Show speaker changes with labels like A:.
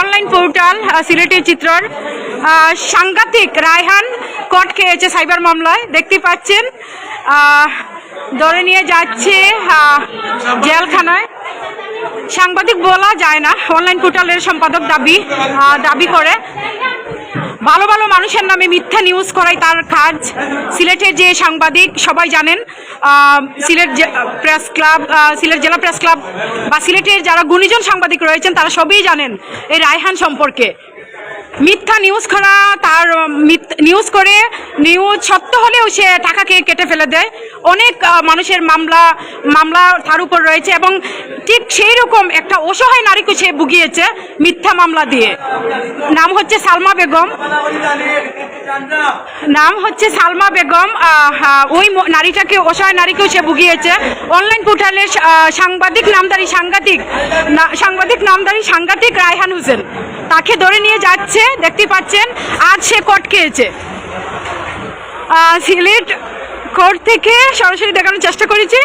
A: Online portal সিলেটের চিত্রর সাংঘাতিক রায়হান কট খেয়েছে সাইবার মামলায়। দেখতে পাচ্ছেন আহ, ধরে নিয়ে যাচ্ছে জেলখানায়। সাংবাদিক বলা যায় না অনলাইন পোর্টালের সম্পাদক দাবি দাবি করে। ভালো ভালো মানুষের নামে মিথ্যা নিউজ করাই তার কাজ। সিলেটের যে সাংবাদিক, সবাই জানেন সিলেট প্রেস ক্লাব সিলেট জেলা প্রেস ক্লাব বা সিলেটের যারা গুণীজন সাংবাদিক রয়েছেন, তারা সবই জানেন এই রায়হান সম্পর্কে। মিথ্যা নিউজ করা তার নিউজ করে নিউজ সত্য হলেও সে টাকাকে কেটে ফেলে দেয়। অনেক মানুষের মামলা মামলা তার উপর রয়েছে এবং ঠিক সেই রকম একটা অসহায় নারীকে সে ভুগিয়েছে মিথ্যা মামলা দিয়ে। নাম হচ্ছে সালমা বেগম। নাম হচ্ছে সালমা বেগম। ওই নারীটাকে অসহায় নারীকেও সে ভুগিয়েছে। অনলাইন পোর্টালের আহ, সাংবাদিক নামদারি সাংঘাতিক সাংবাদিক নামদারি সাংঘাতিক রায়হান হোসেন। তাকে ধরে নিয়ে যাচ্ছে দেখতে পাচ্ছেন আজ সে কট খেয়েছে সিলেট কোর্ট থেকে সরাসরি দেখানোর চেষ্টা করেছি।